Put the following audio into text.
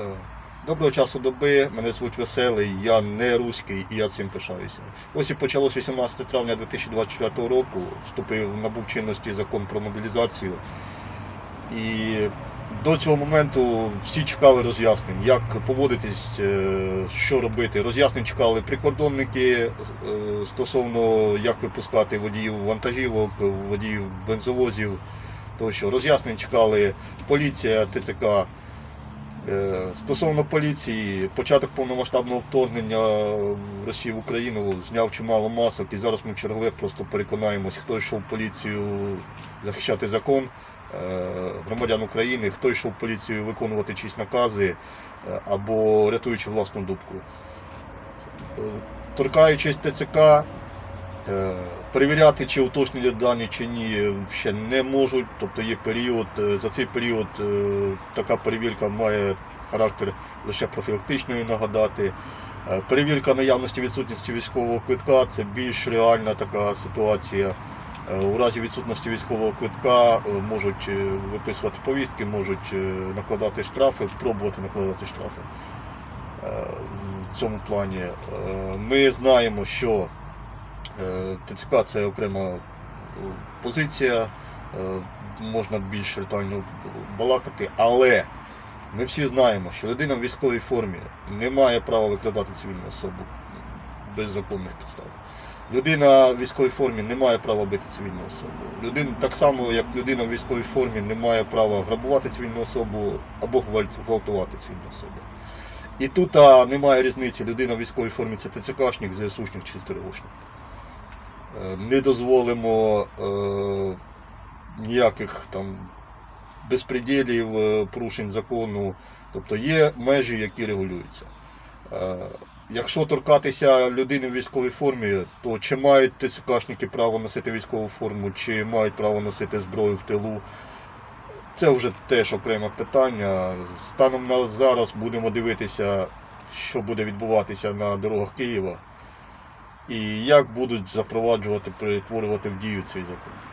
Е, Доброго часу доби, мене звуть Веселий, я не руський і я цим пишаюся. Ось і почалось 18 травня 2024 року, вступив набув чинності закон про мобілізацію. І до цього моменту всі чекали роз'яснень, як поводитись, е, що робити. Роз'яснень чекали прикордонники е, стосовно як випускати водіїв вантажівок, водіїв бензовозів. Тощо роз'яснень чекали поліція, ТЦК. Е, Стосовно поліції, початок повномасштабного вторгнення в Росію в Україну зняв чимало масок, і зараз ми чергове просто переконаємось, хто йшов в поліцію захищати закон е, громадян України, хто йшов в поліцію виконувати чиїсь накази е, або рятуючи власну дубку. Торкаючись ТЦК, перевіряти, чи уточнені дані чи ні, ще не можуть. Тобто є період, е, за цей період е, така перевірка має характер лише профілактичної нагадати. Е, Перевірка наявності відсутності військового квитка це більш реальна така ситуація. У разі відсутності військового квитка можуть виписувати повістки, можуть накладати штрафи, пробувати накладати штрафи. В цьому плані ми знаємо, що ТЦК це окрема е, позиція, е, можна більш ретельно балакати, але ми всі знаємо, що людина в військовій формі не має права викрадати цивільну особу без законних підстав. Людина в військовій формі не має права бити цивільну особу. Людина, так само, як людина в військовій формі не має права грабувати цивільну особу або гвалтувати цивільну особу. І тут а, немає різниці, людина в військовій формі це ТЦКшник, ЗСУшник чи ТРОшник. Е, Не дозволимо е, ніяких там безпреділів, е, порушень закону. Тобто є межі, які регулюються. Якщо торкатися людини в військовій формі, то чи мають ТЦКшники право носити військову форму, чи мають право носити зброю в тилу, це вже теж окреме питання. Станом на зараз будемо дивитися, що буде відбуватися на дорогах Києва і як будуть запроваджувати, перетворювати в дію цей закон.